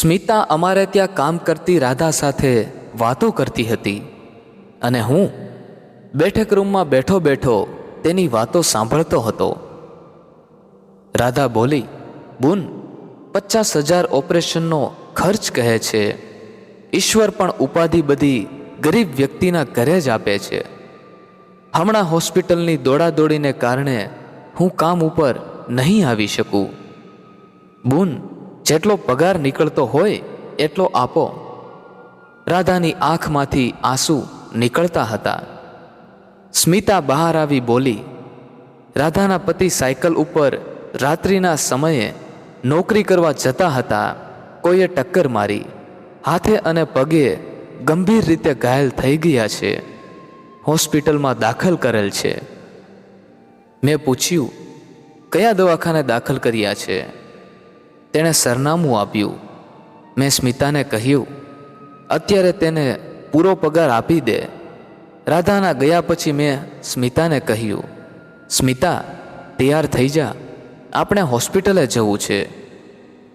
સ્મિતા અમારે ત્યાં કામ કરતી રાધા સાથે વાતો કરતી હતી. અને હું બેઠક રૂમમાં બેઠો બેઠો તેની વાતો સાંભળતો હતો. રાધા બોલી, બુન, પચાસ હજાર ઓપરેશનનો ખર્ચ કહે છે. ઈશ્વર પણ ઉપાધિ બધી ગરીબ વ્યક્તિના ઘરે જ આપે છે. હમણાં હોસ્પિટલની દોડાદોડીને કારણે હું કામ ઉપર નહીં આવી શકું. બુન જેટલો પગાર નીકળતો હોય, એટલો આપો. રાધાની આંખમાંથી આંસુ નીકળતા હતા. સ્મિતા બહાર આવી બોલી, રાધાના પતિ સાયકલ ઉપર રાત્રિના સમયે નોકરી કરવા જતા હતા, કોઈએ ટક્કર મારી. હાથે અને પગે ગંભીર રીતે ઘાયલ થઈ ગયા છે. હોસ્પિટલમાં દાખલ કરેલ છે. મેં પૂછ્યું, કયા દવાખાને દાખલ કર્યા છે? તેણે સરનામું આપ્યું. મેં સ્મિતાને કહ્યું, અત્યારે તેને પૂરો પગાર આપી દે. રાધાના ગયા પછી મેં સ્મિતાને કહ્યું, સ્મિતા, તૈયાર થઈ જા. આપણે હોસ્પિટલે જવું છે.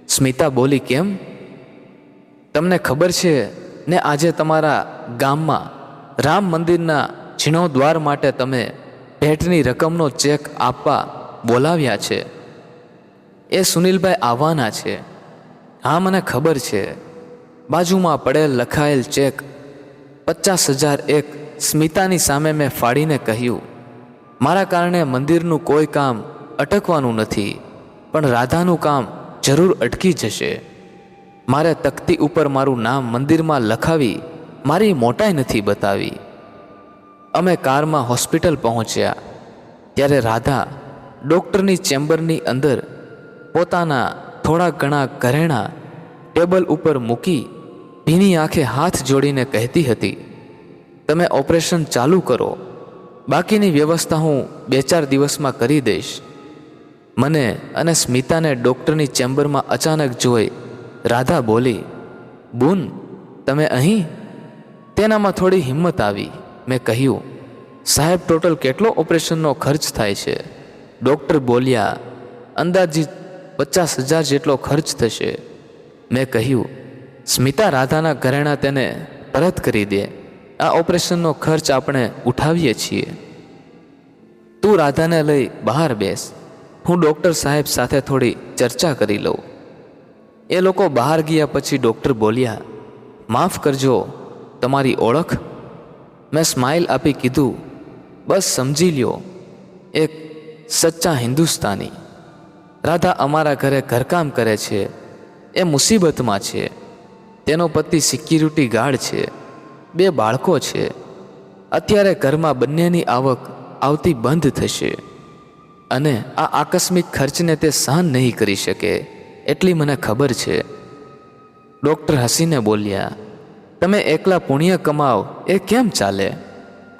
સ્મિતા બોલી, કેમ? તમને ખબર છે ને આજે તમારા ગામમાં રામ મંદિરના જીર્ણોદ્વાર માટે તમે ભેટની રકમનો ચેક આપવા બોલાવ્યા છે. એ સુનિલભાઈ આવવાના છે. હા, મને ખબર છે. બાજુમાં પડેલ લખાયેલ ચેક પચાસ હજાર એક સ્મિતાની સામે મેં ફાડીને કહ્યું, મારા કારણે મંદિરનું કોઈ કામ અટકવાનું નથી, પણ રાધાનું કામ જરૂર અટકી જશે. મારે તકતી ઉપર મારું નામ મંદિરમાં લખાવી મારી મોટાઈ નથી બતાવી. અમે કારમાં હોસ્પિટલ પહોંચ્યા, ત્યારે રાધા ડૉક્ટરની ચેમ્બરની અંદર પોતાના થોડા ઘણા ઘરેણાં ટેબલ ઉપર મૂકી ભીની આંખે હાથ જોડીને કહેતી હતી, તમે ઓપરેશન ચાલુ કરો. બાકીની વ્યવસ્થા હું બે ચાર દિવસમાં કરી દઈશ. મને અને સ્મિતાને ડૉક્ટરની ચેમ્બરમાં અચાનક જોઈ રાધા બોલી, બુન, તમે અહીં? તેનામાં થોડી હિંમત આવી. મેં કહ્યું, સાહેબ, ટોટલ કેટલો ઓપરેશનનો ખર્ચ થાય છે? ડૉક્ટર બોલ્યા, અંદાજિત પચાસ હજાર જેટલો ખર્ચ થશે. મેં કહ્યું, સ્મિતા રાધાના ઘરેણાં તેને પરત કરી દે. આ ઓપરેશનનો ખર્ચ આપણે ઉઠાવીએ છીએ. તું રાધાને લઈ બહાર બેસ. હું ડૉક્ટર સાહેબ સાથે થોડી ચર્ચા કરી લઉં. એ લોકો બહાર ગયા પછી ડૉક્ટર બોલ્યા, માફ કરજો, તમારી ઓળખ. મેં સ્માઇલ આપી કીધું, બસ સમજી લ્યો. એક સચ્ચા હિન્દુસ્તાની. રાધા અમારા ઘરે ઘરકામ કરે છે. એ મુસીબતમાં છે. તેનો પતિ સિક્યુરિટી ગાર્ડ છે. બે બાળકો છે. અત્યારે ઘરમાં બંનેની આવક આવતી બંધ થશે. અને આ આકસ્મિક ખર્ચને તે સહન નહીં કરી શકે, એટલી મને ખબર છે. ડૉક્ટર હસીને બોલ્યા, તમે એકલા પુણ્ય કમાવ, એ કેમ ચાલે?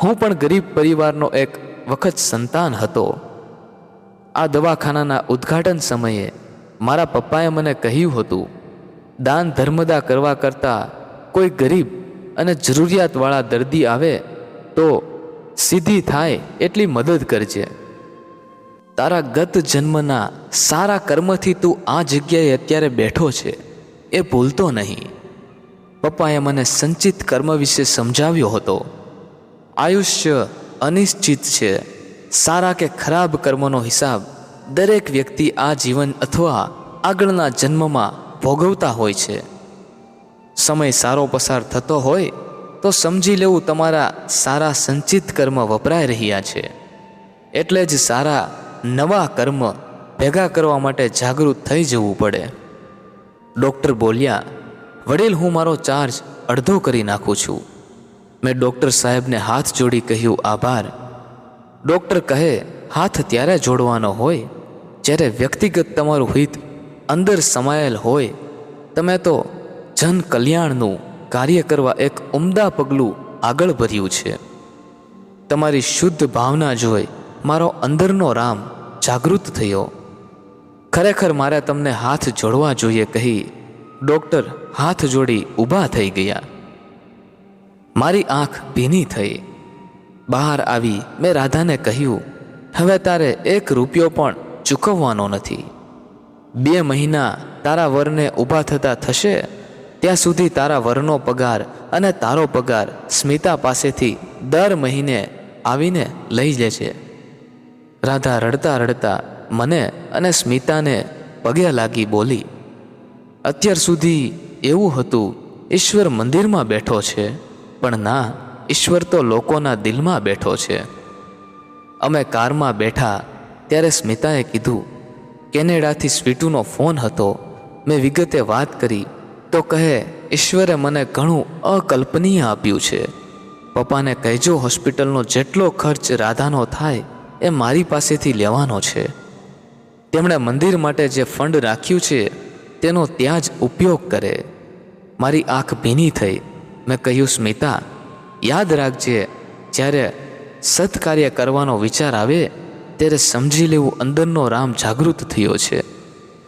હું પણ ગરીબ પરિવારનો એક વખત સંતાન હતો. આ દવાખાનાના ઉદ્ઘાટન સમયે મારા પપ્પાએ મને કહ્યું હતું, દાન ધર્મદા કરવા કરતાં કોઈ ગરીબ અને જરૂરિયાતવાળા દર્દી આવે તો સીધી થાય એટલી મદદ કરજે. તારા ગત જન્મના સારા કર્મથી તું આ જગ્યાએ અત્યારે બેઠો છે, એ ભૂલતો નહીં. પપ્પાએ મને સંચિત કર્મ વિશે સમજાવ્યો હતો. આયુષ્ય અનિશ્ચિત છે. સારા કે ખરાબ કર્મનો હિસાબ દરેક વ્યક્તિ આ જીવન અથવા આગળના જન્મમાં ભોગવતા હોય છે. સમય સારો પસાર થતો હોય તો સમજી લેવું તમારા સારા સંચિત કર્મ વપરાઈ રહ્યા છે. એટલે જ સારા નવા કર્મ ભેગા કરવા માટે જાગૃત થઈ જવું પડે. ડૉક્ટર બોલ્યા, વડીલ, હું મારો ચાર્જ અડધો કરી નાખું છું. મેં ડૉક્ટર સાહેબને હાથ જોડી કહ્યું, આભાર. ડૉક્ટર કહે, હાથ ત્યારે જોડવાનો હોય જ્યારે વ્યક્તિગત તમારું હિત અંદર સમાયેલ હોય. તમે તો જન કલ્યાણનું કાર્ય કરવા એક ઉમદા પગલું આગળ ભર્યું છે. તમારી શુદ્ધ ભાવના જોઈ મારો અંદરનો રામ જાગૃત થયો. ખરેખર મારે તમને હાથ જોડવા જોઈએ કહી ડૉક્ટર હાથ જોડી ઊભા થઈ ગયા. મારી આંખ ભીની થઈ. બહાર આવી મેં રાધાને કહ્યું, હવે તારે એક રૂપિયો પણ ચૂકવવાનો નથી. બે મહિના તારા વરને ઊભા થતા થશે, ત્યાં સુધી તારા વરનો પગાર અને તારો પગાર સ્મિતા પાસેથી દર મહિને આવીને લઈ લેજે રાધા રડતા રડતા મને અને સ્મિતાને પગે લાગી બોલી, અત્યાર સુધી એવું હતું ઈશ્વર મંદિરમાં બેઠો છે, પણ ના ઈશ્વર તો લોકોના દિલમાં બેઠો છે. અમે કારમાં બેઠા ત્યારે સ્મિતાએ કીધું, કેનેડાથી સ્વીટુનો ફોન હતો. મેં વિગતે વાત કરી તો કહે, ઈશ્વરે મને ઘણું અકલ્પનીય આપ્યું છે. પપ્પાને કહેજો, હોસ્પિટલનો જેટલો ખર્ચ રાધાનો થાય એ મારી પાસેથી લેવાનો છે. તેમણે મંદિર માટે જે ફંડ રાખ્યું છે, તેનો ત્યાં જ ઉપયોગ કરે. મારી આંખ ભીની થઈ. મેં કહ્યું, સ્મિતા યાદ રાખજે, જ્યારે સત્કાર્ય કરવાનો વિચાર આવે, ત્યારે સમજી લેવું અંદરનો રામ જાગૃત થયો છે.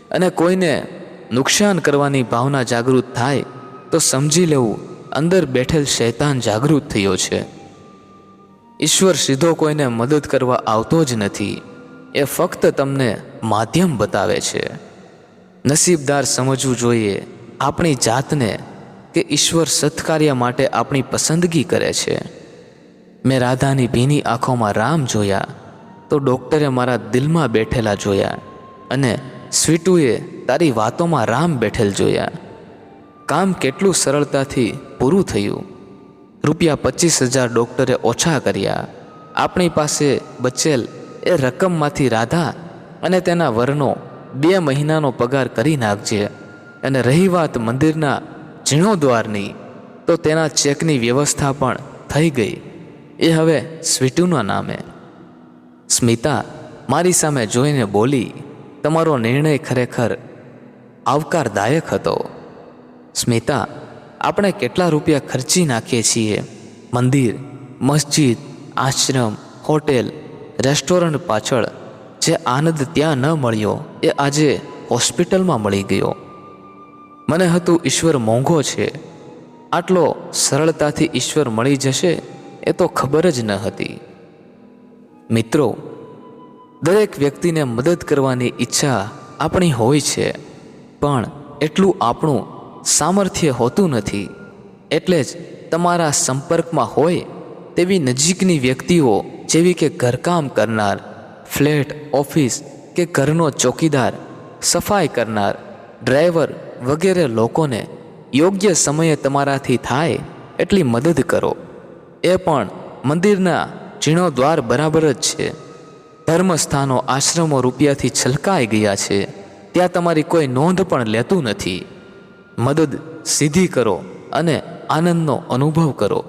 અને કોઈને નુકસાન કરવાની ભાવના જાગૃત થાય, તો સમજી લેવું, અંદર બેઠેલ શૈતાન જાગૃત થયો છે. ઈશ્વર સીધો કોઈને મદદ કરવા આવતો જ નથી. એ ફક્ત તમને માધ્યમ બતાવે છે. નસીબદાર સમજવું જોઈએ, આપણી જાતને કે ઈશ્વર સત્કાર્ય માટે આપણી પસંદગી કરે છે. મેં રાધાની ભીની આંખોમાં રામ જોયા, તો ડૉક્ટરે મારા દિલમાં બેઠેલા જોયા અને સ્વીટુએ તારી વાતોમાં રામ બેઠેલ જોયા. કામ કેટલું સરળતાથી પૂરું થયું. રૂપિયા પચીસ હજાર ડૉક્ટરે ઓછા કર્યા. આપણી પાસે બચેલ એ રકમમાંથી રાધા અને તેના વરનો બે મહિનાનો પગાર કરી નાખજે અને રહી વાત મંદિરના જીર્ણોદ્વારની તો તેના ચેકની વ્યવસ્થા પણ થઈ ગઈ. એ હવે સ્વીટુના નામે. સ્મિતા, મારી સામે જોઈને બોલી, તમારો નિર્ણય ખરેખર આવકારદાયક હતો. સ્મિતા, આપણે કેટલા રૂપિયા ખર્ચી નાખીએ છીએ? મંદિર, મસ્જિદ, આશ્રમ, હોટેલ, રેસ્ટોરન્ટ પાછળ, જે આનંદ ત્યાં ન મળ્યો, એ આજે હોસ્પિટલમાં મળી ગયો. મને હતું ઈશ્વર મોંઘો છે. આટલો સરળતાથી ઈશ્વર મળી જશે એ તો ખબર જ ન હતી. મિત્રો, દરેક વ્યક્તિને મદદ કરવાની ઈચ્છા આપણી હોય છે, પણ એટલું આપણું સામર્થ્ય હોતું નથી. એટલે જ તમારા સંપર્કમાં હોય તેવી નજીકની વ્યક્તિઓ જેવી કે ઘરકામ કરનાર, ફ્લેટ, ઓફિસ કે ઘરનો ચોકીદાર, સફાઈ કરનાર, ડ્રાઈવર વગેરે લોકોને યોગ્ય સમયે તમારાથી થાય એટલી મદદ કરો. એ પણ મંદિરના જીર્ણોદ્વાર બરાબર જ છે. ધર્મસ્થાનો આશ્રમો રૂપિયાથી છલકાઈ ગયા છે. ત્યાં તમારી કોઈ નોંધ પણ લેતું નથી. મદદ સીધી કરો અને આનંદનો અનુભવ કરો.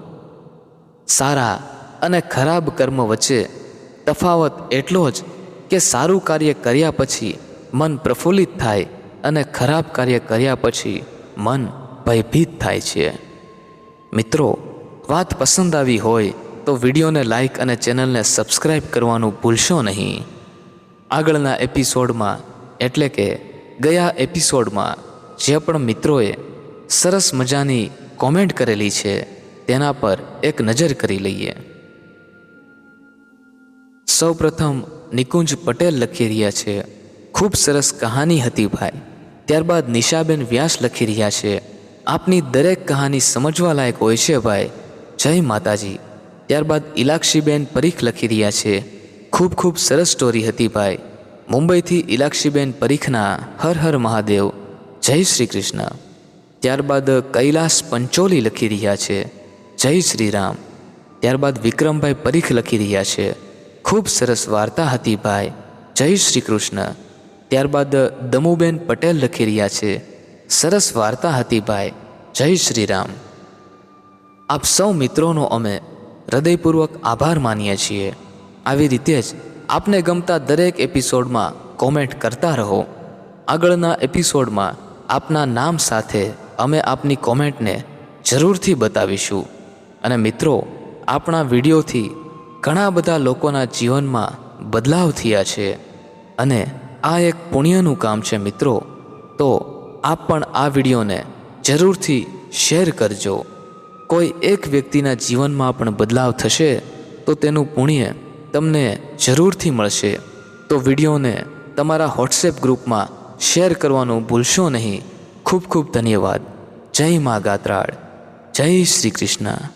સારા અને ખરાબ કર્મ વચ્ચે તફાવત એટલો જ કે સારું કાર્ય કર્યા પછી મન પ્રફુલ્લિત થાય અને ખરાબ કાર્ય કર્યા પછી મન ભયભીત થાય છે. મિત્રો, વાત પસંદ આવી હોય તો વિડીયોને લાઇક અને ચેનલને સબસ્ક્રાઈબ કરવાનું ભૂલશો નહીં. આગળના એપિસોડમાં, એટલે કે ગયા એપિસોડમાં, જે પણ મિત્રોએ સરસ મજાની કોમેન્ટ કરેલી છે, તેના પર એક નજર કરી લઈએ. સૌપ્રથમ નિકુંજ પટેલ લખી રહ્યા છે, ખૂબ સરસ કહાની હતી ભાઈ. ત્યારબાદ નિશાબેન વ્યાસ લખી રહ્યા છે, આપની દરેક કહાની સમજવા લાયક હોય છે ભાઈ. જય માતાજી. ત્યારબાદ ઇલાક્ષીબેન પરીખ લખી રહ્યા છે, ખૂબ ખૂબ સરસ સ્ટોરી હતી ભાઈ. મુંબઈથી ઇલાક્ષીબેન પરીખના હર હર મહાદેવ. જય શ્રી કૃષ્ણ. ત્યારબાદ કૈલાસ પંચોલી લખી રહ્યા છે, જય શ્રી રામ. ત્યારબાદ વિક્રમભાઈ પરીખ લખી રહ્યા છે, ખૂબ સરસ વાર્તા હતી ભાઈ. જય શ્રી કૃષ્ણ. ત્યારબાદ દમુબેન પટેલ લખી રહ્યા છે, સરસ વાર્તા હતી ભાઈ. જય શ્રી રામ આપ સૌ મિત્રોનો અમે હૃદયપૂર્વક આભાર માનીએ છીએ. આવી રીતે જ આપને ગમતા દરેક એપિસોડમાં કોમેન્ટ કરતા રહો. આગળના એપિસોડમાં આપના નામ સાથે અમે આપની કોમેન્ટને જરૂરથી બતાવીશું. અને મિત્રો, આપણા વિડીયોથી ઘણા બધા લોકોના જીવનમાં બદલાવ થયા છે. અને આ એક પુણ્યનું કામ છે મિત્રો. તો આપ પણ આ વિડીયોને જરૂરથી શેર કરજો. કોઈ એક વ્યક્તિના જીવનમાં પણ બદલાવ થશે, તો તેનું પુણ્ય તમને જરૂરથી મળશે. તો વિડીયોને તમારા વોટ્સએપ ગ્રુપમાં શેર કરવાનું ભૂલશો નહીં. ખૂબ ખૂબ ધન્યવાદ. જય મા ગાત્રાળ. જય શ્રી કૃષ્ણ.